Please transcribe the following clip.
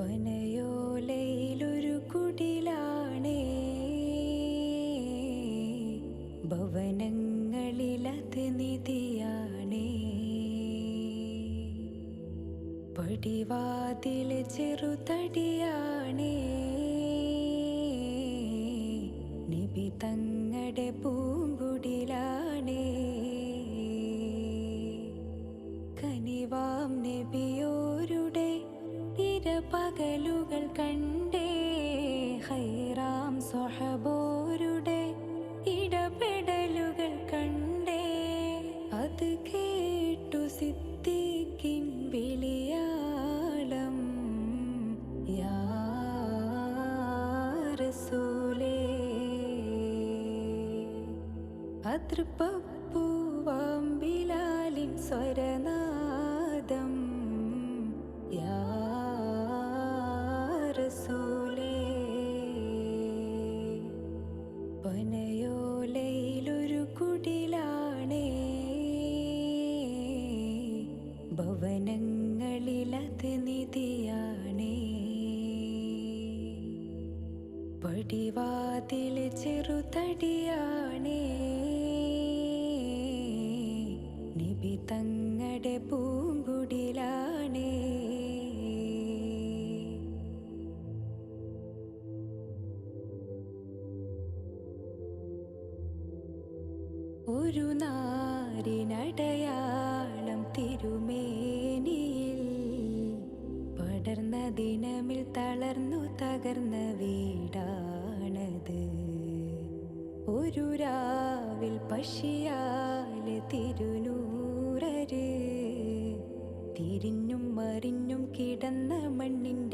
പനയോലയിലൊരു കുടിലാണേ. ഭവനങ്ങളിലത് നിധിയാണേ. പടിവാതിൽ ചെറുതടിയാണേ. നിബി തങ്ങടെ പൂങ്കുടിലാണേ. ഇരപകലുകൾ കണ്ടേ ഹൈറാം സൊഹബോരുടെ ഇടപെടലുകൾ കണ്ടേ. അത് കേട്ടു സിദ്ധിക്കിൻ വിളിയാളം യാ റസൂലേ. അതൃപ്പൂവാം ബിലാലിൻ സ്വരനാദം കുടിലാണേ. നിധിയാണേ. പടിവാതിൽ ചെറുതടിയാണേ. നിബിതങ്ങടെ പൂങ്കുടിലാണേ. ഒരു നാരിനടയാളം തിരുമേനിയിൽ പടർന്ന ദിനമിൽ തളർന്നു തകർന്ന വീടാണത്. ഒരു രാവിൽ പശിയാൽ തിരുനൂറര് തിരിഞ്ഞും മറിഞ്ഞും കിടന്ന കൂടാണത്